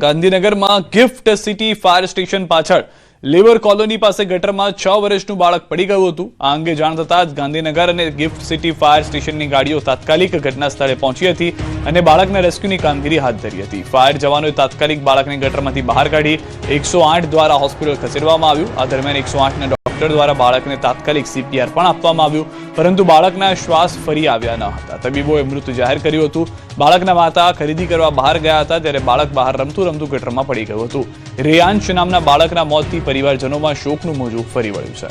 ગાંધીનગરમાં gift city fire station પાછળ labour colony પાસે ગટરમાં છ વર્ષનું બાળક પડી ગયું હતું. આ અંગે જાણ થતાં જ ગાંધીનગર અને ગિફ્ટ સિટી ફાયર સ્ટેશનની ગાડીઓ તાત્કાલિક ઘટના સ્થળે પહોંચી હતી અને બાળકના રેસ્ક્યુની કામગીરી હાથ ધરી હતી. ફાયર જવાનોએ તાત્કાલિક બાળકને ગટરમાંથી બહાર કાઢી એકસો દ્વારા હોસ્પિટલ ખસેડવામાં આવ્યું. આ દરમિયાન એકસો આઠના ડોક્ટર દ્વારા બાળકને તાત્કાલિક સીપીઆર પણ આપવામાં આવ્યું. પરંતુ બાળકના શ્વાસ ફરી આવ્યા ન હતા. તબીબોએ મૃત જાહેર કર્યું હતું. બાળકના માતા ખરીદી કરવા બહાર ગયા હતા, ત્યારે બાળક બહાર રમતું રમતું ગટરમાં પડી ગયું હતું. રેયાંશ નામના બાળકના મોતથી પરિવારજનોમાં શોકનું મોજું ફરી વળ્યું છે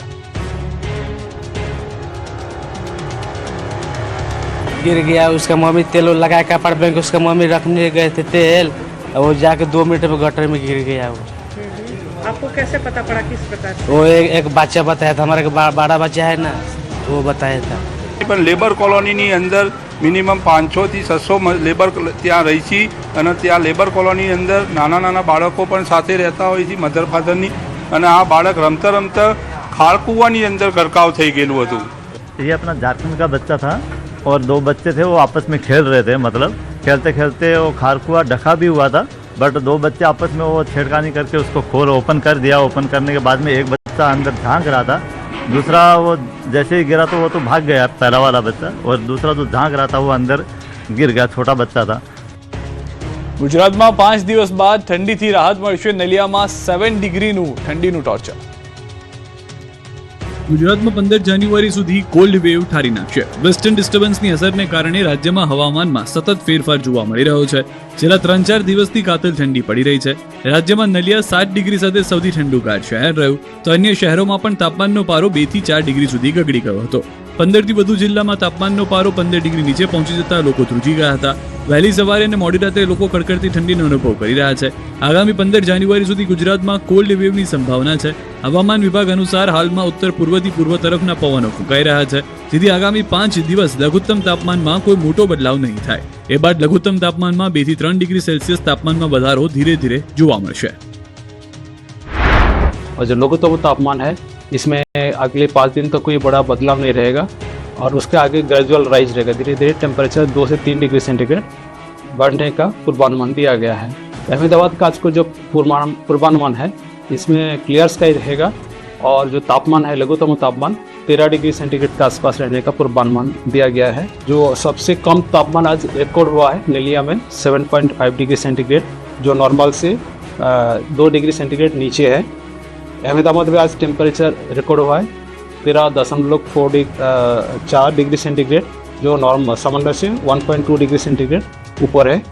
गिर गया उसका मम्मी तेल उल लगा के कपड़ पहन के उसका मम्मी रखने गए थे तेल और वो जाके दो मिनट में गटर में गिर गया वो आपको कैसे पता पड़ा किस प्रकार से वो एक, एक बच्चा बताया था हमारे बा, बड़ा बच्चा है ना वो बताया था પણ લેબર કોલોનીની અંદર મિનિમમ પાંચસોથી છસો લેબર ત્યાં રહી છે અને ત્યાં લેબર કોલોની અંદર નાના નાના બાળકો પણ સાથે રહેતા હોય છે મધર ફાધરની અને આ બાળક રમતા રમતા ખાળકૂવાની અંદર ગરકાવ થઈ ગયેલું હતું ये अपना झारखंड का बच्चा था और दो बच्चे थे वो आपस में खेल रहे थे मतलब खेलते खेलते वो खारकुआ ढका भी हुआ था बट दो बच्चे आपस में वो छेड़खानी करके उसको खोल ओपन कर दिया ओपन करने के बाद में एक बच्चा अंदर झांक रहा था दूसरा वो जैसे ही गिरा तो वो तो भाग गया पहला वाला बच्चा और दूसरा जो झांक रहा था वो अंदर गिर गया छोटा बच्चा था ગુજરાતમાં પાંચ દિવસ બાદ ઠંડીથી રાહત મળશે. નલિયામાં સેવન ડિગ્રીનું ઠંડીનું ટોર્ચર ગુજરાતમાં પંદર જાન્યુઆરી સુધી કોલ્ડ વેવ ઠારી નાખશે. વેસ્ટર્ન ડિસ્ટર્બન્સની અસરને કારણે રાજ્યમાં હવામાનમાં સતત ફેરફાર જોવા મળી રહ્યો છે. છેલ્લા ત્રણ ચાર દિવસથી કાતલ ઠંડી પડી રહી છે. રાજ્યમાં નલિયા સાત ડિગ્રી સાથે સૌથી ઠંડુગાર શહેર રહ્યું. તો અન્ય શહેરોમાં પણ તાપમાનનો પારો બેથી ચાર ડિગ્રી સુધી ગગડી ગયો હતો. પંદરથી વધુ જિલ્લામાં તાપમાનનો પારો પંદર ડિગ્રી નીચે પહોંચી જતા લોકો ધ્રુજી ગયા હતા વહેલી સવારે અને મોડી રાત્રે લોકો કડકડતી ઠંડીનો અનુભવ કરી રહ્યા છે આગામી પંદર જાન્યુઆરી સુધી ગુજરાતમાં કોલ્ડ વેવની સંભાવના છે હવામાન વિભાગ અનુસાર હાલમાં ઉત્તર પૂર્વથી પૂર્વ તરફના પવનો ફૂંકાઈ રહ્યા છે જેથી આગામી પાંચ દિવસ લઘુત્તમ તાપમાનમાં કોઈ મોટો બદલાવ નહીં થાય એ બાદ લઘુત્તમ તાપમાનમાં બે થી ત્રણ ડિગ્રી સેલ્સિયસ તાપમાનમાં વધારો ધીરે ધીરે જોવા મળશે और जो लघुत्तम तापमान है इसमें अगले पाँच दिन तक कोई बड़ा बदलाव नहीं रहेगा और उसके आगे ग्रेजुअल राइज रहेगा। धीरे धीरे टेम्परेचर दो से तीन डिग्री सेंटीग्रेड बढ़ने का पूर्वानुमान दिया गया है। अहमदाबाद का आज को जो पूर्वान, पूर्वानुमान है, इसमें क्लियर स्काई रहेगा और जो तापमान है लघुत्तम तापमान, तेरह डिग्री सेंटीग्रेड के आसपास रहने का पूर्वानुमान दिया गया है। जो सबसे कम तापमान आज रिकॉर्ड हुआ है, नेलिया में 7.5 डिग्री सेंटीग्रेड जो नॉर्मल से दो डिग्री सेंटीग्रेड नीचे है। अहमदाबाद में आज टेम्परेचर रिकॉर्ड हुआ है तेरह दशमलव फोर डिग चार डिग्री सेंटीग्रेड जो नॉर्म सामान्य से 1.2 डिग्री सेंटीग्रेड ऊपर है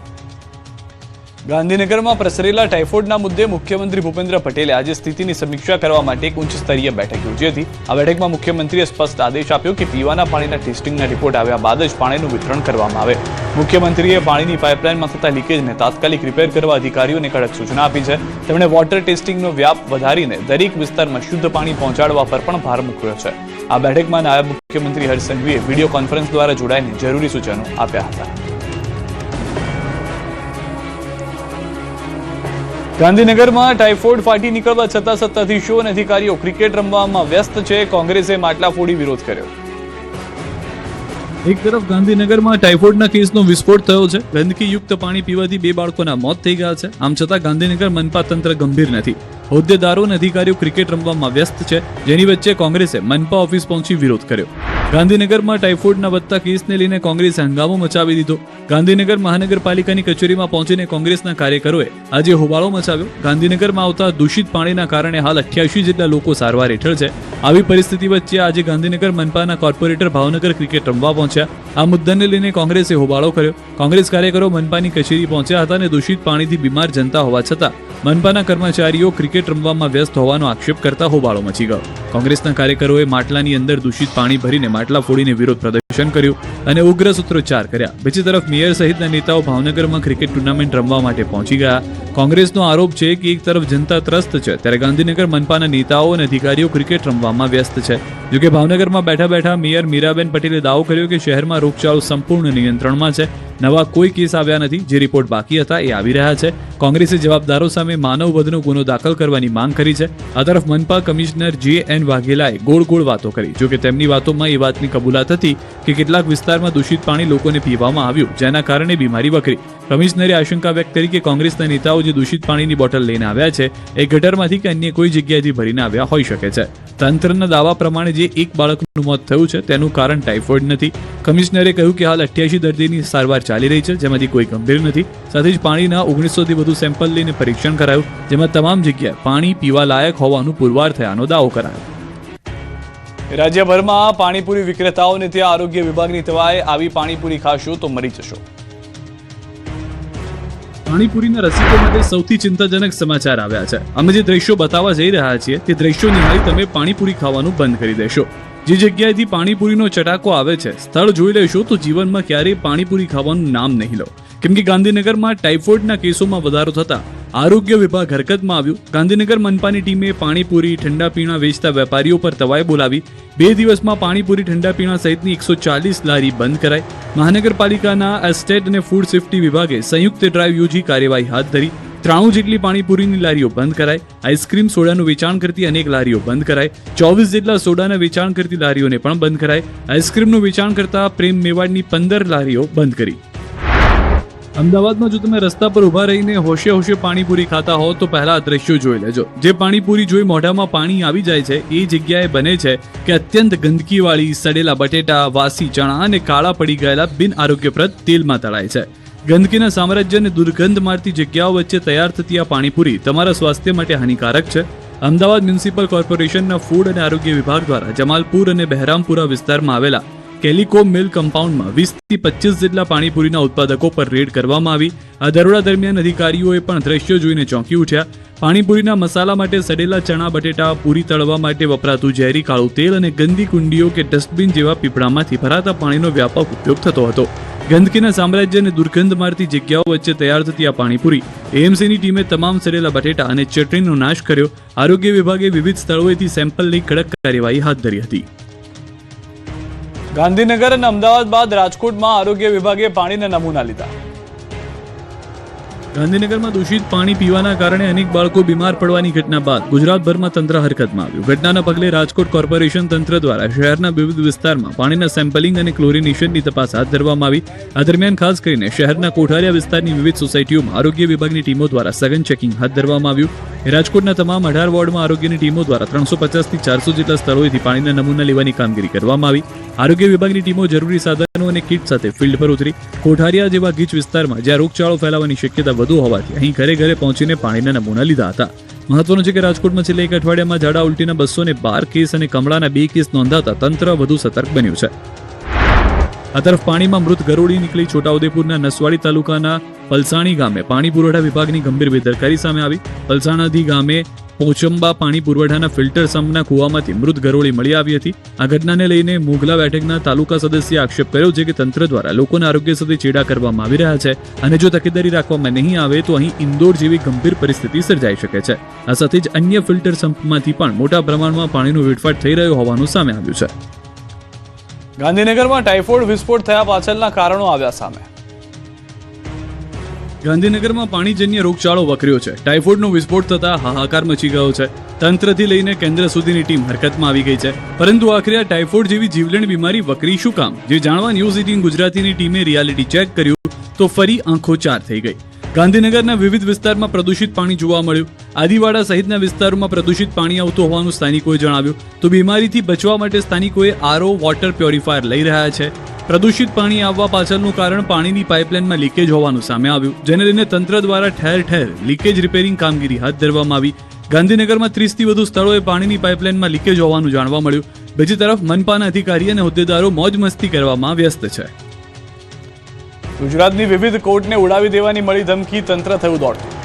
ગાંધીનગરમાં પ્રસરેલા ટાઇફોઇડના મુદ્દે મુખ્યમંત્રી ભૂપેન્દ્ર પટેલે આજે સ્થિતિની સમીક્ષા કરવા માટે એક ઉચ્ચ બેઠક યોજી હતી. આ બેઠકમાં મુખ્યમંત્રીએ સ્પષ્ટ આદેશ આપ્યો કે પીવાના પાણીના ટેસ્ટિંગના રિપોર્ટ આવ્યા બાદ જ પાણીનું વિતરણ કરવામાં આવે. મુખ્યમંત્રીએ પાણીની પાઇપલાઇનમાં થતા લીકેજને તાત્કાલિક રિપેર કરવા અધિકારીઓને કડક સૂચના આપી છે. તેમણે વોટર ટેસ્ટિંગનો વ્યાપ વધારીને દરેક વિસ્તારમાં શુદ્ધ પાણી પહોંચાડવા પર પણ ભાર મૂક્યો છે. આ બેઠકમાં નાયબ મુખ્યમંત્રી હર્ષ વીડિયો કોન્ફરન્સ દ્વારા જોડાઈને જરૂરી સૂચનો આપ્યા હતા. ગાંધીનગરમાં ટાઇફોઇડ ફાટી નીકળવા છતાં સત્તાધીશો અને અધિકારીઓ ક્રિકેટ રમવામાં વ્યસ્ત છે. કોંગ્રેસે માટલા ફોડી વિરોધ કર્યો. એક તરફ ગાંધીનગરમાં ટાઇફોઇડના કેસનો વિસ્ફોટ થયો છે. ગંદકીયુક્ત પાણી પીવાથી બે બાળકોના મોત થઈ ગયા છે. આમ છતાં ગાંધીનગર મનપા તંત્ર ગંભીર નથી. હોદ્દેદારો અને અધિકારીઓ ક્રિકેટ રમવામાં વ્યસ્ત છે. જેની વચ્ચે કોંગ્રેસે મનપા ઓફિસ પહોંચી વિરોધ કર્યો. ગાંધીનગરમાં ટાઇફોઇડના વધતા કેસને લઈને કોંગ્રેસે હંગામો મચાવી દીધો. ગાંધીનગર મહાનગરપાલિકાની કચેરીમાં પહોંચીને કોંગ્રેસના કાર્યકરોએ આજે હોબાળો મચાવ્યો. ગાંધીનગરમાં આવતા દૂષિત પાણીના કારણે હાલ અઠ્યાસી જેટલા લોકો સારવાર હેઠળ છે. આવી પરિસ્થિતિ વચ્ચે આજે ગાંધીનગર મનપાના કોર્પોરેટર ભાવનગર ક્રિકેટ રમવા પહોંચ્યા. આ મુદ્દાને લઈને કોંગ્રેસે હોબાળો કર્યો. કોંગ્રેસ કાર્યકરો મનપાની કચેરી પહોંચ્યા હતા અને દૂષિત પાણીથી બીમાર જનતા હોવા છતાં મનપાના કર્મચારીઓ ક્રિકેટ રમવામાં વ્યસ્ત હોવાનો આક્ષેપ કરતા હોબાળો મચી ગયો. કોંગ્રેસના કાર્યકરોએ માટલાની અંદર દૂષિત પાણી ભરીને માટલા ફોડીને વિરોધ પ્રદર્શન કર્યું અને ઉગ્ર સૂત્રોચ્ચાર કર્યા. બીજી તરફ મેયર સહિતના નેતાઓ ભાવનગરમાં ક્રિકેટ ટુર્નામેન્ટ રમવા માટે પહોંચી ગયા. કોંગ્રેસનો આરોપ છે કે એક તરફ જનતા ત્રસ્ત છે, ત્યારે ગાંધીનગર મનપાના નેતાઓ અને અધિકારીઓ ક્રિકેટ રમવામાં વ્યસ્ત છે. જોકે ભાવનગરમાં બેઠા બેઠા મેયર મીરાબેન પટેલે દાવો કર્યો કે શહેરમાં રોગચાળો સંપૂર્ણ નિયંત્રણમાં છે. નવા કોઈ કેસ આવ્યા નથી, જે રિપોર્ટ બાકી હતા એ આવી રહ્યા છે. કોંગ્રેસે જવાબદારો સામે માનવ વધનો ગુનો દાખલ કરવાની માંગ કરી છે. આ તરફ મનપા કમિશનર જે એન વાઘેલાએ ગોળ ગોળ વાતો કરી. જોકે તેમની વાતોમાં એ વાતની કબૂલાત હતી કે કેટલાક વિસ્તારમાં દૂષિત પાણી લોકોને પીવામાં આવ્યું, જેના કારણે બીમારી વકરી. કમિશનરે આશંકા વ્યક્ત કરી કે કોંગ્રેસના નેતાઓ જે દૂષિત પાણીની બોટલ લઈને આવ્યા છે, એ ગટરમાંથી કે અન્ય કોઈ જગ્યાએથી ભરીને આવ્યા હોઈ શકે છે. તંત્રના દાવા પ્રમાણે જે એક બાળકનું મોત થયું છે, તેનું કારણ ટાઇફોઇડ નથી. કમિશનરે કહ્યું કે હાલ અઠ્યાસી દર્દીની સારવાર ચાલી રહી છે, જેમાંથી કોઈ ગંભીર નથી. સાથે જ પાણીના ઓગણીસોથી વધુ સેમ્પલ લઈને પરીક્ષણ કરાયું, જેમાં તમામ જગ્યાએ પાણી પીવા લાયક હોવાનું પુરવાર થયાનો દાવો કરાયો. રાજ્યભરમાં પાણીપુરી વિક્રેતાઓને ત્યાં આરોગ્ય વિભાગની તવાએ આવી પાણીપુરી ખાશો તો મરી જશો. પાણીપુરીના રસિકો માટે સૌથી ચિંતાજનક સમાચાર આવ્યા છે. અમે જે દ્રશ્યો બતાવવા જઈ રહ્યા છીએ, તે દ્રશ્યો નિહાળી તમે પાણીપુરી ખાવાનું બંધ કરી દેશો. જે જગ્યાએથી પાણીપુરીનો ચટાકો આવે છે, સ્થળ જોઈ લેશો તો જીવનમાં ક્યારેય પાણીપુરી ખાવાનું નામ નહીં લો. કેમ કે ગાંધીનગરમાં ટાઇફોઇડના કેસોમાં વધારો થતા આરોગ્ય વિભાગ હરકતમાં આવ્યું. ગાંધીનગર મનપાની ટીમે પાણીપુરી ઠંડા પીણા વેચતા વેપારીઓ પર તવાઈ બોલાવી. બે દિવસમાં પાણીપુરી ઠંડા પીણા સહિતની એકસો ચાલીસ લારી બંધ કરાઈ. મહાનગરપાલિકાના એસ્ટેટ અને ફૂડ સેફ્ટી વિભાગે સંયુક્ત ડ્રાઈવ યોજી કાર્યવાહી હાથ ધરી. ત્રાણું જેટલી પાણીપુરીની લારીઓ બંધ કરાઈ આઈસ્ક્રીમ સોડાનું વેચાણ કરતી અનેક લારીઓ બંધ કરાઈ ચોવીસ જેટલા સોડાના વેચાણ કરતી લારીઓને પણ બંધ કરાઈ આઈસ્ક્રીમનું વેચાણ કરતા પ્રેમ મેવાડની પંદર લારીઓ બંધ કરી. અમદાવાદમાં જો તમે રસ્તા પર ઊભા રહીને હોશે હોશે પાણીપુરી ખાતા હો, તો પહેલા દ્રશ્યો જોઈ લેજો. જે પાણીપુરી જોઈ મોઢામાં પાણી આવી જાય છે, એ જગ્યાએ બને છે કે અત્યંત ગંદકીવાળી, સડેલા બટેટા, વાસી ચણા અને કાળા પડી ગયેલા બિન આરોગ્યપ્રદ તેલમાં તળાય છે. ગંદકીના સામ્રાજ્યને દુર્ગંધ મારતી જગ્યાઓ વચ્ચે તૈયાર થતી આ પાણીપુરી તમારા સ્વાસ્થ્ય માટે હાનિકારક છે. અમદાવાદ મ્યુનિસિપલ કોર્પોરેશનના ફૂડ અને આરોગ્ય વિભાગ દ્વારા જમાલપુર અને બહેરામપુરા વિસ્તારમાં આવેલા કેલિકો મિલ કમ્પાઉન્ડમાં વીસથી પચીસ જેટલા પાણીપુરીના ઉત્પાદકો પર રેડ કરવામાં આવી. આ દરોડા દરમિયાન અધિકારીઓએ પણ દ્રશ્યો જોઈને ચોંકી ઉઠ્યા. પાણીપુરીના મસાલા માટે સડેલા ચણા, બટેટા પૂરી તળવા માટે વપરાતું ઝેરી કાળું તેલ અને ગંદી કુંડીઓ કે ડસ્ટબિન જેવા પીપળામાંથી ભરાતા પાણીનો વ્યાપક ઉપયોગ થતો હતો. ગંદકીના સામ્રાજ્ય અને દુર્ગંધ મારતી જગ્યાઓ વચ્ચે તૈયાર થતી આ પાણીપુરી. એએમસીની ટીમે તમામ સડેલા બટેટા અને ચટણીનો નાશ કર્યો. આરોગ્ય વિભાગે વિવિધ સ્થળોએથી સેમ્પલની કડક કાર્યવાહી હાથ ધરી હતી. ગાંધીનગર અને અમદાવાદ બાદ રાજકોટમાં આરોગ્ય વિભાગે પાણીના નમૂના લીધા. ગાંધીનગરમાં દૂષિત પાણી પીવાના કારણે અનેક બાળકો બીમાર પડવાની ઘટના બાદ ગુજરાતભરમાં તંત્ર હરકતમાં આવ્યું. ઘટનાના પગલે રાજકોટ કોર્પોરેશન તંત્ર દ્વારા શહેરના વિવિધ વિસ્તારમાં પાણીના સેમ્પલિંગ અને ક્લોરિનેશનની તપાસ હાથ ધરવામાં આવી. આ દરમિયાન ખાસ કરીને શહેરના કોઠારિયા વિસ્તારની વિવિધ સોસાયટીઓમાં આરોગ્ય વિભાગની ટીમો દ્વારા સઘન ચેકિંગ હાથ ધરવામાં આવ્યું. રાજકોટના તમામ અઢાર વોર્ડમાં આરોગ્યની ટીમો દ્વારા ત્રણસો પચાસથી ચારસો જેટલા સ્થળોએથી પાણીના નમૂના લેવાની કામગીરી કરવામાં આવી. આરોગ્ય વિભાગની ટીમો જરૂરી સાધનો અને કીટ સાથે ફિલ્ડ પર ઉતરી. કોઠારિયા જેવા ગીચ વિસ્તારમાં જ્યાં રોગચાળો ફેલાવાની શક્યતા વધુ હોવાથી અહીં ઘરે ઘરે પહોંચીને પાણીના નમૂના લીધા હતા. મહત્વનું છે કે રાજકોટમાં છેલ્લા એક અઠવાડિયામાં ઝાડા ઉલટીના બસો ને બાર કેસ અને કમળાના બે કેસ નોંધાતા તંત્ર વધુ સતર્ક બન્યું છે. આ તરફ પાણીમાં મૃત ગરોળી નીકળી છોટાઉદેપુરના નસવાડી તાલુકાના પલસાણી ગામે પાણી પુરવઠા વિભાગની ગંભીર બેદરકારી સામે આવી. પલસાણાથી ગામે પોચંબા પાણી પુરવઠાના ફિલ્ટર સંપના કુવામાંથી મૃત ગરોળી મળી આવી હતી. આ ઘટનાને લઈને મોગલા બેઠકના તાલુકા સદસ્યે આક્ષેપ કર્યો છે કે તંત્ર દ્વારા લોકોના આરોગ્ય સાથે ચેડા કરવામાં આવી રહ્યા છે અને જો તકેદારી રાખવામાં નહીં આવે તો અહીં ઇન્દોર જેવી ગંભીર પરિસ્થિતિ સર્જાઈ શકે છે. આ સાથે જ અન્ય ફિલ્ટર સંપમાંથી પણ મોટા પ્રમાણમાં પાણીનો વેડફાટ થઈ રહ્યો હોવાનું સામે આવ્યું છે. ગાંધીનગરમાં ટાઇફોઇડ વિસ્ફોટ થયા પાછળના કારણો આવ્યા સામે. ગાંધીનગરમાં પાણીજન્ય રોગચાળો વકર્યો છે. ટાઇફોઇડનો વિસ્ફોટ થતા હાહાકાર મચી ગયો છે. તંત્રથી લઈને કેન્દ્ર સુધીની ટીમ હરકતમાં આવી ગઈ છે. પરંતુ આખરે આ ટાઇફોઇડ જેવી જીવલેણ બીમારી વકરી શું કામ? જે જાણવા ન્યૂઝ એટીન ગુજરાતીની ટીમે રિયાલિટી ચેક કર્યું તો ફરી આંખો ચાર થઈ ગઈ. ગાંધીનગરના વિવિધ વિસ્તારમાં પ્રદૂષિત પાણી જોવા મળ્યું. આદિવાડા સહિતના વિસ્તારોમાં પ્રદૂષિત પાણી આવતું હોવાનું સ્થાનિકોએ જણાવ્યું. તો બીમારીથી બચવા માટે સ્થાનિકોએ આરો વોટર પ્યોરિફાયર લઈ રહ્યા છે. પ્રદૂષિત પાણી આવવા પાછળનું કારણ પાણીની પાઇપલાઇનમાં લીકેજ હોવાનું સામે આવ્યું. જેને લઈને તંત્ર દ્વારા ઠેર ઠેર લીકેજ રિપેરિંગ કામગીરી હાથ ધરવામાં આવી. ગાંધીનગરમાં ત્રીસથી વધુ સ્થળોએ પાણીની પાઇપલાઇનમાં લીકેજ હોવાનું જાણવા મળ્યું. બીજી તરફ મનપાના અધિકારી અને હોદ્દેદારો મોજ મસ્તી કરવામાં વ્યસ્ત છે. ગુજરાતની વિવિધ કોર્ટને ઉડાવી દેવાની મળી ધમકી તંત્ર થયું દોડતું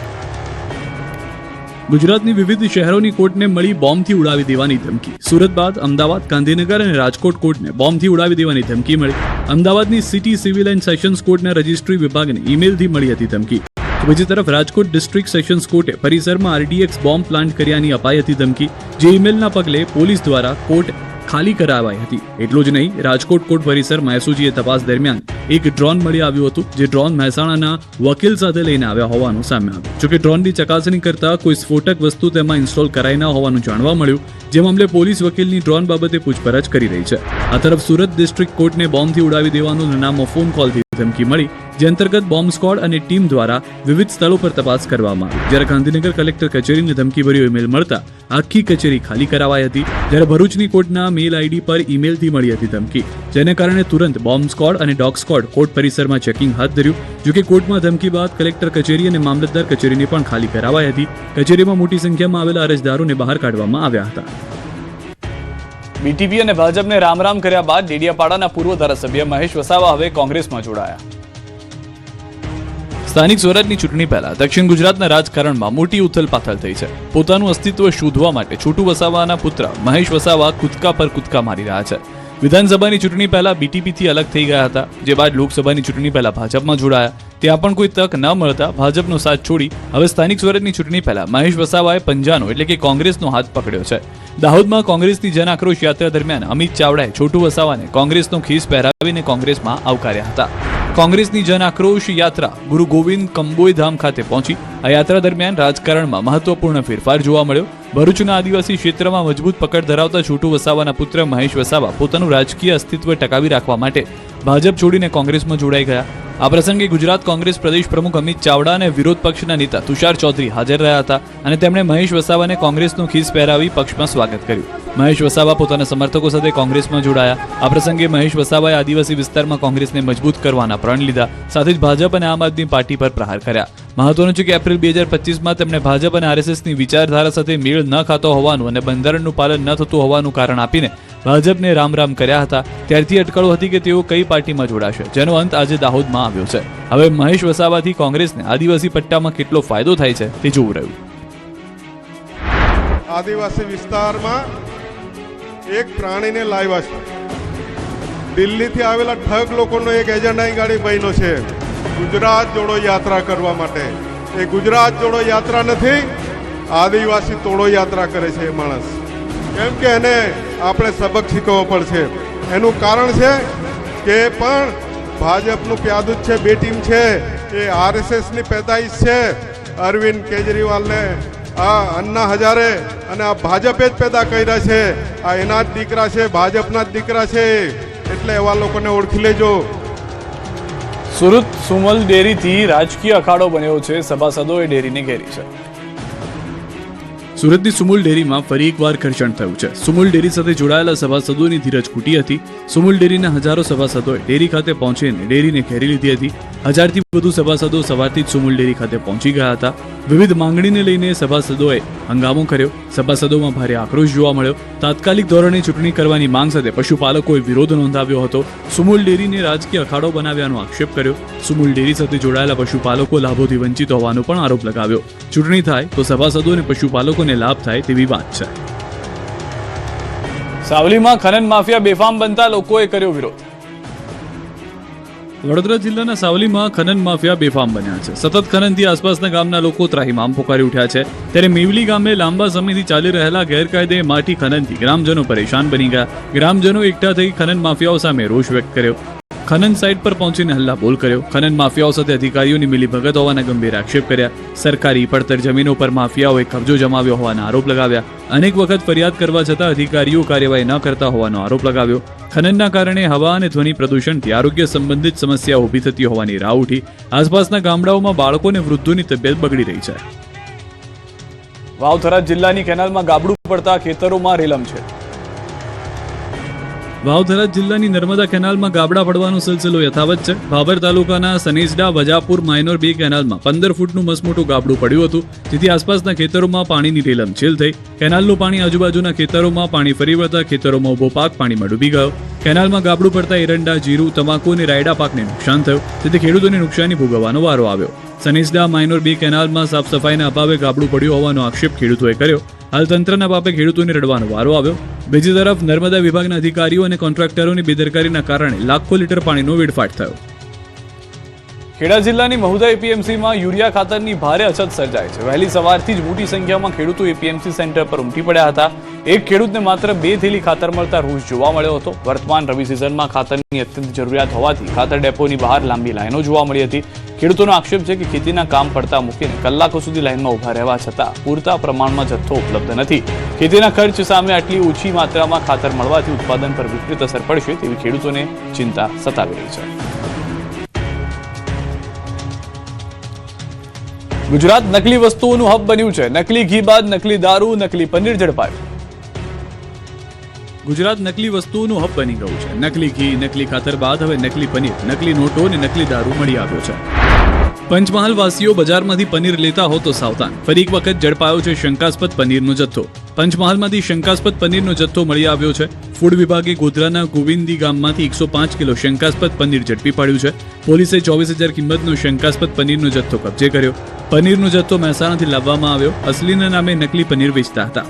ગુજરાતની વિવિધ શહેરોની કોર્ટને મળી બોમ્બથી ઉડાવી દેવાની ધમકી. સુરત બાદ અમદાવાદ, ગાંધીનગર અને રાજકોટ કોર્ટને બોમ્બથી ઉડાવી દેવાની ધમકી મળી. અમદાવાદની સિટી સિવિલ એન્ડ સેશન્સ કોર્ટના રજિસ્ટ્રી વિભાગને ઈમેલથી મળી હતી ધમકી. બીજી તરફ રાજકોટ ડિસ્ટ્રિક્ટ સેશન્સ કોર્ટે પરિસરમાં આરડીએક્સ બોમ્બ પ્લાન્ટ કર્યાની અપાઈ હતી ધમકી, જે ઈમેલના પગલે પોલીસ દ્વારા કોર્ટ ખાલી કરાવાઈ હતી. એટલું જ નહીં, રાજકોટ કોર્ટ પરિસર એસઓજીએ તપાસ દરમિયાન એક ડ્રોન મળી આવ્યું હતું, જે ડ્રોન મહેસાણાના વકીલ સાથે લઈને આવ્યા હોવાનું સામે આવ્યું. જોકે ડ્રોનની ચકાસણી કરતા કોઈ સ્ફોટક વસ્તુ તેમાં ઇન્સ્ટોલ કરાઈ ન હોવાનું જાણવા મળ્યું જે મામલે પોલીસ વકીલની ડ્રોન બાબતે પૂછપરછ કરી રહી છે. આ તરફ સુરત ડિસ્ટ્રિક્ટ કોર્ટને બોમ્બથી ઉડાવી દેવાનો નામો ફોન કોલથી ધમકી મળી. જે અંતર્ગત બોમ્બ સ્કોડ અને ટીમ દ્વારા વિવિધ સ્થળો પર તપાસ કરવામાં આવી. જ્યારે ગાંધીનગર કલેક્ટર કચેરીને ધમકીભર્યો ઈમેલ મળતા આખી કચેરી ખાલી કરાવાઈ હતી. જ્યારે ભરૂચની કોર્ટના મેલ આઈડી પર ઈમેલથી મળી હતી ધમકી. જેને કારણે તુરંત બોમ્બ સ્કોડ અને ડોગ સ્કોડ કોર્ટ પરિસરમાં ચેકિંગ હાથ ધર્યું, જોકે કોર્ટમાં ધમકી બાદ કલેક્ટર કચેરી અને મામલતદાર કચેરીને પણ ખાલી કરાવાઈ હતી. કચેરીમાં મોટી સંખ્યામાં આવેલા અરજદારોને બહાર કાઢવામાં આવ્યા હતા. બીટીપી અને ભાજપને રામ રામ કર્યા બાદ ડેડિયાપાડાના પૂર્વ ધારાસભ્ય મહેશ વસાવા હવે કોંગ્રેસમાં જોડાયા. સ્થાનિક સ્વરાજની ચૂંટણી પહેલા દક્ષિણ ગુજરાતના રાજકારણમાં મોટી ઉથલપાથલ થઈ છે. પોતાનું અસ્તિત્વ શોધવા માટે છોટુ વસાવાના પુત્ર મહેશ વસાવા કૂદકા પર કૂદકા મારી રહ્યા છે. વિધાનસભાની ચૂંટણી પહેલા બીટીપીથી અલગ થઈ ગયા હતા, જે બાદ લોકસભાની ચૂંટણી પહેલા ભાજપમાં જોડાયા. ત્યાં પણ કોઈ તક ન મળતા ભાજપનો સાથ છોડી હવે સ્થાનિક સ્વરાજની ચૂંટણી પહેલા મહેશ વસાવાએ પંજાનો એટલે કે કોંગ્રેસનો હાથ પકડ્યો છે. દાહોદમાં કોંગ્રેસની જન આક્રોશ યાત્રા દરમિયાન અમિત ચાવડાએ છોટુ વસાવાને કોંગ્રેસનો ખીસ પહેરાવીને કોંગ્રેસમાં આવકાર્યા હતા. કોંગ્રેસની જન આક્રોશ યાત્રા ગુરુ ગોવિંદ કંબોઈ ધામ ખાતે પહોંચી. આ યાત્રા દરમિયાન રાજકારણમાં મહત્વપૂર્ણ ફેરફાર જોવા મળ્યો. ભરૂચના આદિવાસી ક્ષેત્રમાં મજબૂત પકડ ધરાવતા છોટુ વસાવાના પુત્ર મહેશ વસાવા પોતાનું રાજકીય અસ્તિત્વ ટકાવી રાખવા માટે ભાજપ છોડીને કોંગ્રેસમાં જોડાઈ ગયા. આ પ્રસંગે ગુજરાત કોંગ્રેસ પ્રદેશ પ્રમુખ અમિત ચાવડા અને વિરોધ પક્ષના નેતા તુષાર ચૌધરી હાજર રહ્યા હતા અને તેમણે મહેશ વસાવાને કોંગ્રેસનું ખીસ પહેરાવી પક્ષમાં સ્વાગત કર્યું. મહેશ વસાવા પોતાના સમર્થકો સાથે કોંગ્રેસમાં જોડાયા. આ પ્રસંગે મહેશ વસાવાએ આદિવાસી વિસ્તારમાં કોંગ્રેસને મજબૂત કરવાના પ્રણ લીધા. સાથે જ ભાજપ અને આમ આદમી પાર્ટી પર પ્રહાર કર્યા. મહત્વનું છે કે એપ્રિલ બે હજાર પચીસમાં તેમણે ભાજપ અને આરએસએસની વિચારધારા સાથે મેળ ન ખાતો હોવાનું અને બંધારણનું પાલન ન થતું હોવાનું કારણ આપીને ભાજપને રામ રામ કર્યા હતા. ત્યારથી અટકળો હતી કે તેઓ કઈ પાર્ટીમાં જોડાશે. જેનો અંત આજે દાહોદમાં આવ્યો છે. હવે મહેશ વસાવાથી કોંગ્રેસને આદિવાસી પટ્ટામાં કેટલો ફાયદો થાય છે તે જોવું રહ્યું. આદિવાસી વિસ્તારમાં એક પ્રાણીને લાવ્યા છે. દિલ્હીથી આવેલા ઠગ લોકોનો એક એજન્ડાની ગાડી બન્યો છે. ગુજરાત જોડો યાત્રા કરવા માટે. એ ગુજરાત જોડો યાત્રા નથી, આદિવાસી તોડો યાત્રા કરે છે એ માણસ. કેમ કે એને આપણે સબક શીખવવો પડશે. એનું કારણ છે કે પણ ભાજપનું પ્યાદુત છે, બે ટીમ છે. એ આરએસએસની પેદાઈશ છે. અરવિંદ કેજરીવાલને આ અન્ના હજારે અને આ ભાજપે જ પેદા કર્યા છે. આ એના જ દીકરા છે, ભાજપના જ દીકરા છે. એટલે એવા લોકોને ઓળખી લેજો. સુરત સુમલ ડેરીથી રાજકીય અખાડો બન્યો છે. સભાસદોએ ડેરીને ઘેરી છે. સુરતની સુમુલ ડેરીમાં ફરી એકવાર ઘર્ષણ થયું છે. સુમુલ ડેરી સાથે જોડાયેલા સભાસદોની ધીરજ ખૂટી હતી. સુમુલ ડેરીના હજારો સભાસદોએ ડેરી ખાતે પહોંચીને ડેરીને ઘેરી લીધી હતી. હજારથી વધુ સભાસદો સવારથી જ સુમુલ ડેરી ખાતે પહોંચી ગયા હતા. વિવિધ માંગણીને લઈને સભાસદોએ હંગામો કર્યો. સભાસદોમાં ભારે આક્રોશ જોવા મળ્યો. તાત્કાલિક ધોરણે ચૂંટણી કરવાની માંગ સાથે પશુપાલકોએ વિરોધ નોંધાવ્યો હતો. સુમુલ ડેરીને રાજકીય અખાડો બનાવ્યાનો આક્ષેપ કર્યો. સુમુલ ડેરી સાથે જોડાયેલા પશુપાલકો લાભોથી વંચિત હોવાનો પણ આરોપ લગાવ્યો. ચૂંટણી થાય તો સભાસદો અને પશુપાલકોને લાભ થાય તેવી વાત છે. સાવલીમાં ખનન માફિયા બેફામ બનતા લોકોએ કર્યો વિરોધ. વડોદરા જિલ્લાના સાવલીમાં ખનન માફિયા બેફામ બન્યા છે. સતત ખનનથી આસપાસના ગામના લોકો ત્રાહીમામ પોકારી ઉઠ્યા છે. ત્યારે મેવલી ગામે લાંબા સમયથી ચાલી રહેલા ગેરકાયદે માટી ખનનથી ગ્રામજનો પરેશાન બની ગયા. ગ્રામજનો એકઠા થઈ ખનન માફિયાઓ સામે રોષ વ્યક્ત કર્યો. ખનન સાઇટ પર પહોંચીને હલ્લા બોલ કર્યો. ખનન માફિયાઓ સાથે અધિકારીઓની મિલીભગત હોવાના ગંભીર આક્ષેપ કર્યા. સરકારી પડતર જમીનો પર માફિયાઓએ કબજો જમાવ્યો હોવાના આરોપ લગાવ્યા. અનેક વખત ફરિયાદ કરવા છતાં અધિકારીઓ કાર્યવાહી ન કરતા હોવાનો આરોપ લગાવ્યો. ખનનના કારણે હવા અને ધ્વનિ પ્રદૂષણથી આરોગ્ય સંબંધિત સમસ્યા ઊભી થતી હોવાની રાહ ઉઠી. આસપાસના ગામડાઓમાં બાળકો અને વૃદ્ધોની તબિયત બગડી રહી છે. વાવથરા જિલ્લાની કેનાલમાં ગાબડું પડતા ખેતરોમાં રેલમ છે. વાવથરા જિલ્લાની નર્મદા કેનાલમાં ગાબડા પડવાનો સિલસિલો યથાવત છે. ભાભર તાલુકાના સનેજડા, વજાપુર, માઇનોર બે કેનાલમાં પંદર ફૂટનું મસમોટું ગાબડું પડ્યું હતું. જેથી આસપાસના ખેતરોમાં પાણીની રેલમછેલ થઈ. કેનાલનું પાણી આજુબાજુના ખેતરોમાં પાણી ફરી વળતા ખેતરોમાં ઊભો પાક પાણીમાં ડૂબી ગયો. કેનાલમાં ગાબડું પડતા એરંડા, જીરું, તમાકુ અને રાયડા પાકને નુકસાન થયું. જેથી ખેડૂતોને નુકસાની ભોગવવાનો વારો આવ્યો. સનેસડા માઇનોર બે કેનાલમાં સાફ સફાઈના અભાવે ગાબડું પડ્યું હોવાનો આક્ષેપ ખેડૂતોએ કર્યો. હાલ તંત્રના પાપે ખેડૂતોને રડવાનો વારો આવ્યો. બીજી તરફ નર્મદા વિભાગના અધિકારીઓ અને કોન્ટ્રાક્ટરોની બેદરકારીના કારણે લાખો લીટર પાણીનો વેડફાટ થયો. ખેડા જિલ્લાની મહુધા એપીએમસીમાં યુરિયા ખાતરની ભારે અછત સર્જાય છે. વહેલી સવારથી જ મોટી સંખ્યામાં ખેડૂતો એપીએમસી સેન્ટર પર ઉમટી પડ્યા હતા. એક ખેડૂતને માત્ર બે થેલી ખાતર મળતા રોષ જોવા મળ્યો હતો. વર્તમાન રવિ સિઝનમાં ખાતરની અત્યંત જરૂરિયાત હોવાથી ખાતર ડેપોની બહાર લાંબી લાઈનો જોવા મળી હતી. ખેડૂતોનો આક્ષેપ છે કે ખેતીના કામ પડતા મૂકીને કલાકો સુધી લાઇનમાં ઊભા રહેવા છતાં પૂરતા પ્રમાણમાં જથ્થો ઉપલબ્ધ નથી. ખેતીના ખર્ચ સામે આટલી ઓછી માત્રામાં ખાતર મળવાથી ઉત્પાદન પર વિપરીત અસર પડશે તેવી ખેડૂતોને ચિંતા સતાવી રહી છે. ગુજરાત નકલી વસ્તુઓનું હબ બન્યું છે. નકલી ઘી બાદ નકલી દારૂ, નકલી પનીર ઝડપાયું. ગુજરાત નકલી વસ્તુઓનું હબ બની ગયું છે. નકલી ઘી, નકલી ખાતર બાદ હવે નકલી પનીર, નકલી નોટો અને નકલી દારૂ મળી આવ્યો છે. પંચમહાલ વાસીઓ બજારમાંથી પનીર લેતા હો તો સાવધાન. ફરી એક વખત ઝડપાયો છે શંકાસ્પદ પનીરનો જથ્થો. પંચમહાલમાંથી શંકાસ્પદ પનીરનો જથ્થો મળી આવ્યો છે. ફૂડ વિભાગે ગોધરાના ગોવિંદી ગામમાંથી એકસો પાંચ કિલો શંકાસ્પદ પનીર ઝડપી પાડ્યું છે. પોલીસે ચોવીસ હજાર કિંમતનો શંકાસ્પદ પનીરનો જથ્થો કબજે કર્યો. પનીરનો જથ્થો મહેસાણાથી લાવવામાં આવ્યો. અસલીના નામે નકલી પનીર વેચતા હતા.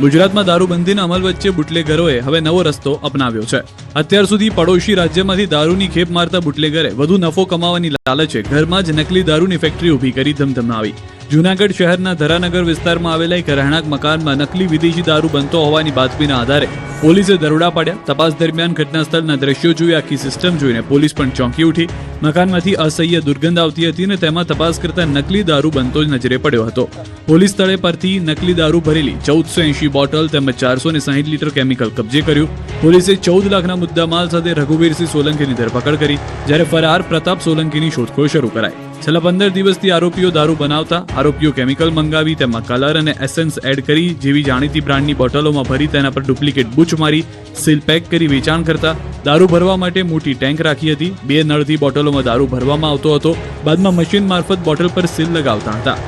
ગુજરાતમાં દારૂબંધીના અમલ વચ્ચે બુટલેગરોએ હવે નવો રસ્તો અપનાવ્યો છે. અત્યાર સુધી પડોશી રાજ્યમાંથી દારૂની ખેપ મારતા બુટલેગરે વધુ નફો કમાવાની લાલચે ઘરમાં જ નકલી દારૂની ફેક્ટરી ઊભી કરી ધમધમાવી. જૂનાગઢ શહેરના ધરાનગર વિસ્તારમાં આવેલા એક રહેણાંક મકાનમાં નકલી વિદેશી દારૂ બનતો હોવાની બાતમીના આધારે પોલીસે દરોડા પાડ્યા. તપાસ દરમિયાન ઘટનાસ્થળના દ્રશ્યો જોઈ આખી સિસ્ટમ જોઈને પોલીસ પણ ચોંકી ઉઠી. મકાનમાંથી અસહ્ય દુર્ગંધ આવતી હતી અને તેમાં તપાસ કરતા નકલી દારૂ બનતો જ નજરે પડ્યો હતો. પોલીસ સ્થળે પરથી નકલી દારૂ ભરેલી ચૌદસો એંશી બોટલ તેમજ ચારસો ને સાહીઠ લીટર કેમિકલ કબજે કર્યું. પોલીસે ચૌદ લાખના મુદ્દામાલ સાથે રઘુવીરસિંહ સોલંકીની ધરપકડ કરી. જ્યારે ફરાર પ્રતાપ સોલંકીની શોધખોળ શરૂ કરાઈ. છેલ્લા પંદર દિવસથી આરોપીઓ દારૂ બનાવતા, આરોપીઓ કેમિકલ મંગાવી, તેમાં કલર અને એસેન્સ એડ કરી, જેવી જાણીતી બ્રાન્ડની બોટલોમાં ભરી, તેના પર ડુપ્લિકેટ બૂચ મારી, સીલ પેક કરી, વેચાણ કરતા, દારૂ ભરવા માટે મોટી ટેન્ક રાખી હતી. બે નળથી બોટલોમાં દારૂ ભરવામાં આવતો હતો. બાદમાં મશીન મારફત બોટલ પર સીલ લગાવતા હતા.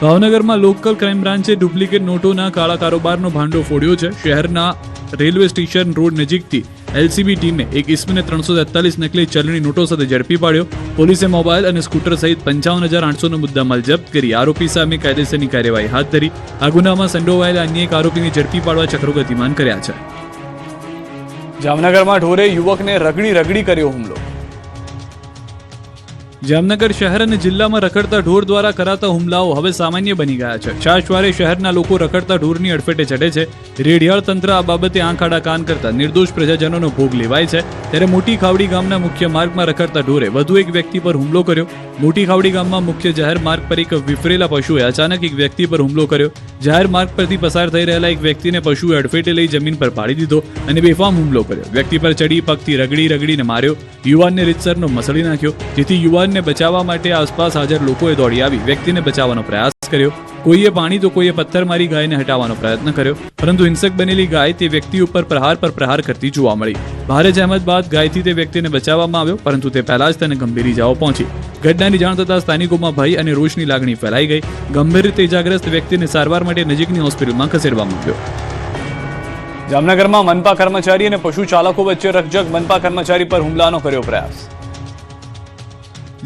ભાવનગરમાં લોકલ ક્રાઇમ બ્રાન્ચે ડુપ્લિકેટ નોટોના કાળા કારોબારનો ભાંડો ફોડ્યો છે. શહેરના રેલવે સ્ટેશન રોડ નજીકથી એલસીબી ટીમે એક ઇસમને ત્રણસો તેતાલીસ નકલી ચલણી નોટો સાથે ઝડપી પાડ્યો. પોલીસે મોબાઈલ અને સ્કૂટર સહિત પંચાવન હજાર આઠસોનો મુદ્દામાલ જપ્ત કરી આરોપી સામે કાયદેસરની કાર્યવાહી હાથ ધરી. આ ગુનામાં સંડોવાયેલા અન્ય એક આરોપીને ઝડપી પાડવા ચક્રો ગતિમાન કર્યા છે. જામનગરમાં ઢોરે યુવકને રગડી રગડી કર્યો હુમલો. જામનગર શહેર અને જિલ્લામાં રખડતા ઢોર દ્વારા કરાતા હુમલાઓ હવે સામાન્ય બની ગયા છે. છાશવારે શહેરના લોકો રખડતા ઢોરની અડફેટે ચડે છે. રેડિયાળ તંત્ર આ બાબતે આંખ આડા કાન કરતા નિર્દોષ પ્રજાજનોનો ભોગ લેવાય છે. ત્યારે મોટી ખાવડી ગામના મુખ્ય માર્ગમાં રખડતા ઢોરે વધુ એક વ્યક્તિ પર હુમલો કર્યો. મોટી ખાવડી ગામમાં મુખ્ય જાહેર માર્ગ પર એક વિફરેલા પશુએ અચાનક એક વ્યક્તિ પર હુમલો કર્યો. જાહેર માર્ગ પરથી પસાર થઈ રહેલા એક વ્યક્તિને પશુએ અડફેટે લઈ જમીન પર પાડી દીધો અને બેફામ હુમલો કર્યો. વ્યક્તિ પર ચડી, પગથી રગડી, રગડીને માર્યો. યુવાનને રીતસરનો મસળી નાખ્યો, જેથી યુવાનને બચાવવા માટે આસપાસ હાજર લોકોએ દોડી આવી. વ્યક્તિને બચાવવાનો પ્રયાસ કર્યો. કોઈએ પાણી તો કોઈએ પથ્થર મારી ગાયને હટાવવાનો પ્રયત્ન કર્યો. પરંતુ હિંસક બનેલી ગાય તે વ્યક્તિ ઉપર પ્રહાર પર પ્રહાર કરતી જોવા મળી. ભારે જહેમત બાદ ગાયથી તે વ્યક્તિને બચાવવામાં આવ્યો, પરંતુ તે પહેલા જ તેને ગંભીર ઇજાઓ પહોંચી. ઘટનાની જાણ થતાં સ્થાનિકોમાં ભય અને રોષની લાગણી ફેલાઈ ગઈ. ગંભીર રીતે ઇજાગ્રસ્ત વ્યક્તિને સારવાર માટે નજીકની હોસ્પિટલમાં ખસેડવામાં આવ્યો. જામનગરમાં મનપા કર્મચારી અને પશુ ચાલકો વચ્ચે રકજક મનપા કર્મચારી પર હુમલાનો કર્યો પ્રયાસ.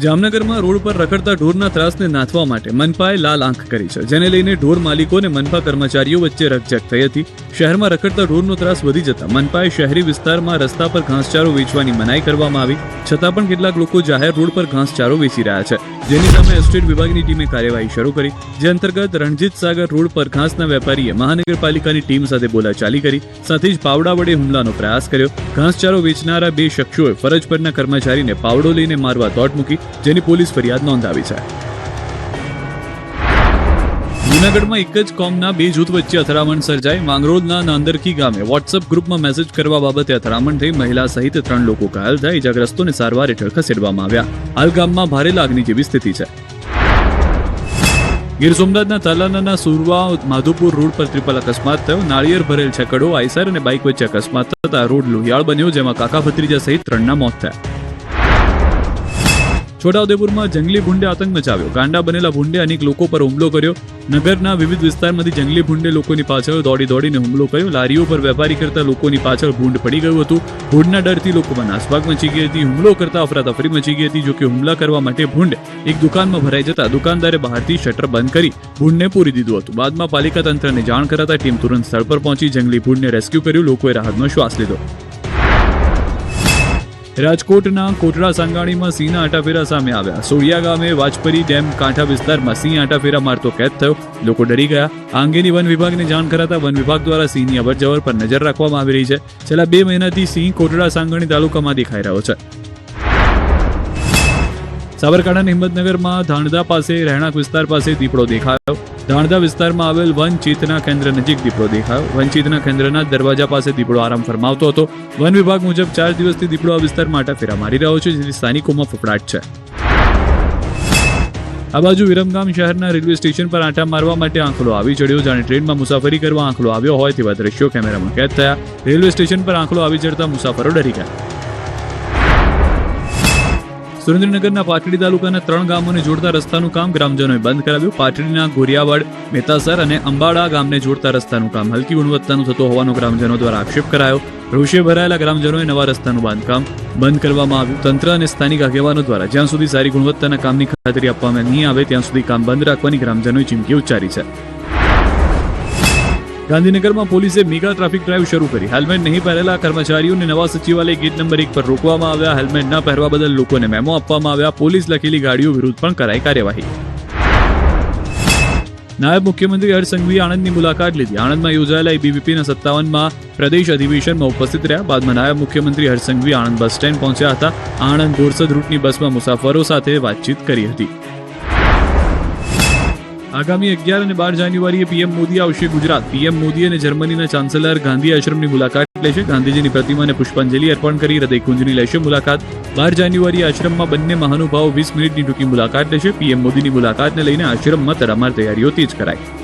જામનગરમાં રોડ પર રખડતા ઢોરના ત્રાસને નાથવા માટે મનપાએ લાલ આંખ કરી છે, જેને લઈને ઢોર માલિકો અને મનપા કર્મચારીઓ વચ્ચે રકઝક થઈ હતી. શહેરમાં રખડતા ઢોરનો ત્રાસ વધી જતા મનપાએ શહેરી વિસ્તારમાં રસ્તા પર ઘાસચારો વેચવાની મનાઈ કરવામાં આવી, છતાં પણ કેટલાક લોકો જાહેર રોડ પર ઘાસચારો વેચી રહ્યા છે. જેની સામે એસ્ટેટ વિભાગની ટીમે કાર્યવાહી શરૂ કરી, જે અંતર્ગત રણજીત સાગર રોડ પર ઘાસના વેપારીએ મહાનગરપાલિકાની ટીમ સાથે બોલાચાલી કરી, સાથે જ પાવડા વડે હુમલાનો પ્રયાસ કર્યો. ઘાસચારો વેચનારા બે શખ્સોએ ફરજ પરના કર્મચારીને પાવડો લઈને મારવા દોટ મૂકી જેની પોલીસ ફરિયાદ નોંધાવી છે. જૂનાગઢમાં એક જ કોમના બે જૂથ વચ્ચે અથડામણ સર્જાઈ. માંગરોળના નાંદરકી ગામે વોટ્સઅપ ગ્રુપમાં મેસેજ કરવા બાબતે અથડામણ થઈ મહિલા સહિત ત્રણ લોકો ઘાયલ થયા. ઇજાગ્રસ્તોને સારવાર હેઠળ ખસેડવામાં આવ્યા. હાલ ગામમાં ભારે લાગણી જેવી સ્થિતિ છે. ગીર સોમનાથના તાલાનાના સુરવા માધુપુર રોડ પર ત્રિપલ અકસ્માત થયો. નાળિયેર ભરેલ છકડો, આઈસર અને બાઇક વચ્ચે અકસ્માત થતા રોડ લોહિયાળ બન્યો, જેમાં કાકા ભત્રીજા સહિત ત્રણના મોત થયા. છોટાઉદેપુરમાં જંગલી ભૂંડે આતંક મચાવ્યો. ગાંડા બનેલા ભૂંડે અનેક લોકો પર હુમલો કર્યો. નગરના વિવિધ વિસ્તારમાંથી જંગલી ભૂંડે લોકોની પાછળ દોડી દોડીને હુમલો કર્યો. લારીઓ પર વેપારી કરતા લોકોની પાછળ ભૂંડ પડી ગયું હતું. ભૂંડના ડરથી લોકોમાં નાસભાગ મચી ગઈ હતી. હુમલો કરતા અફરાતફરી મચી ગઈ હતી જોકે હુમલા કરવા માટે ભૂંડ એક દુકાનમાં ભરાઈ જતા દુકાનદારે બહારથી શટર બંધ કરી ભૂંડને પૂરી દીધું હતું. બાદમાં પાલિકા તંત્રને જાણ કરાતા ટીમ તુરંત સ્થળ પર પહોંચી જંગલી ભૂંડને રેસ્ક્યુ કર્યું. લોકોએ રાહતનો શ્વાસ લીધો. રાજકોટના કોટડા સાંગાણીમાં સિંહના આટાફેરા સામે આવ્યા. સોડિયા ગામે વાજપરી ડેમ કાંઠા વિસ્તારમાં સિંહ આટાફેરા મારતો કેદ થયો. લોકો ડરી ગયા. આ અંગેની વન વિભાગને જાણ કરાતા વન વિભાગ દ્વારા સિંહની અવરજવર પર નજર રાખવામાં આવી રહી છે. છેલ્લા બે મહિનાથી સિંહ કોટડા સાંગાણી તાલુકામાં દેખાઈ રહ્યો છે. સાબરકાંઠાના હિંમતનગરમાં ધાણધા પાસે, રહેણાંક વિસ્તાર પાસે દીપડો દેખાયો. ધાણદા વિસ્તારમાં આવેલ વન ચેતના કેન્દ્ર નજીક દીપડો દેખાયો. વન ચેતના કેન્દ્રના દરવાજા પાસે દીપડો આરામ ફરમાવતો હતો. વન વિભાગ મુજબ ચાર દિવસથી દીપડો આ વિસ્તારમાં આટાફેરા મારી રહ્યો છે, જેથી સ્થાનિકોમાં ફફડાટ છે. આ બાજુ વિરમગામ શહેરના રેલવે સ્ટેશન પર આંટા મારવા માટે આંખલો આવી ચડ્યો. જાણે ટ્રેનમાં મુસાફરી કરવા આંખલો આવ્યો હોય તેવા દ્રશ્યો કેમેરામાં કેદ થયા. રેલવે સ્ટેશન પર આંખલો આવી ચડતા મુસાફરો ડરી ગયા. સુરેન્દ્રનગરના પાટડી તાલુકાના ત્રણ ગામોને જોડતા રસ્તાનું કામ ગ્રામજનોએ બંધ કરાવ્યું. પાટડીના ગોરિયાવાડ, મેતાસર અને અંબાડા ગામને જોડતા રસ્તાનું કામ હલકી ગુણવત્તાનું થતો હોવાનો ગ્રામજનો દ્વારા આક્ષેપ કરાયો. રોષે ભરાયેલા ગ્રામજનોએ નવા રસ્તાનું બાંધકામ બંધ કરવામાં આવ્યું. તંત્ર અને સ્થાનિક આગેવાનો દ્વારા જ્યાં સુધી સારી ગુણવત્તાના કામની ખાતરી આપવામાં નહીં આવે, ત્યાં સુધી કામ બંધ રાખવાની ગ્રામજનોએ ચીમકી ઉચ્ચારી છે. ગાંધીનગરમાં પોલીસે મેગા ટ્રાફિક ડ્રાઈવ શરૂ કરી. હેલ્મેટ નહીં પહેરેલા કર્મચારીઓને નવા સચિવાલય ગેટ નંબર એક પર રોકવામાં આવ્યા. હેલ્મેટ ન પહેરવા બદલ લોકોને મેમો આપવામાં આવ્યા. પોલીસ લખેલી ગાડીઓ વિરુદ્ધ પણ કરાઈ કાર્યવાહી. નાયબ મુખ્યમંત્રી હર્ષ આણંદની મુલાકાત લીધી. આણંદમાં યોજાયેલા એબીવીપીના સત્તાવનમાં પ્રદેશ અધિવેશનમાં ઉપસ્થિત રહ્યા. બાદમાં નાયબ મુખ્યમંત્રી હર્ષ સંઘવી આણંદ બસ સ્ટેન્ડ પહોંચ્યા હતા. આણંદ બોરસદ રૂટની બસમાં મુસાફરો સાથે વાતચીત કરી હતી. આગામી અગિયાર અને બાર જાન્યુઆરીએ પીએમ મોદી આવશે ગુજરાત. પીએમ મોદી અને જર્મનીના ચાન્સેલર ગાંધી આશ્રમની મુલાકાત લેશે. ગાંધીજીની પ્રતિમાને પુષ્પાંજલિ અર્પણ કરી હૃદયકુંજની લેશે મુલાકાત. બાર જાન્યુઆરી આશ્રમમાં બંને મહાનુભાવો વીસ મિનિટની ટૂંકી મુલાકાત લેશે. પીએમ મોદીની મુલાકાતને લઈને આશ્રમમાં તડામાર તૈયારીઓ તેજ કરાઈ.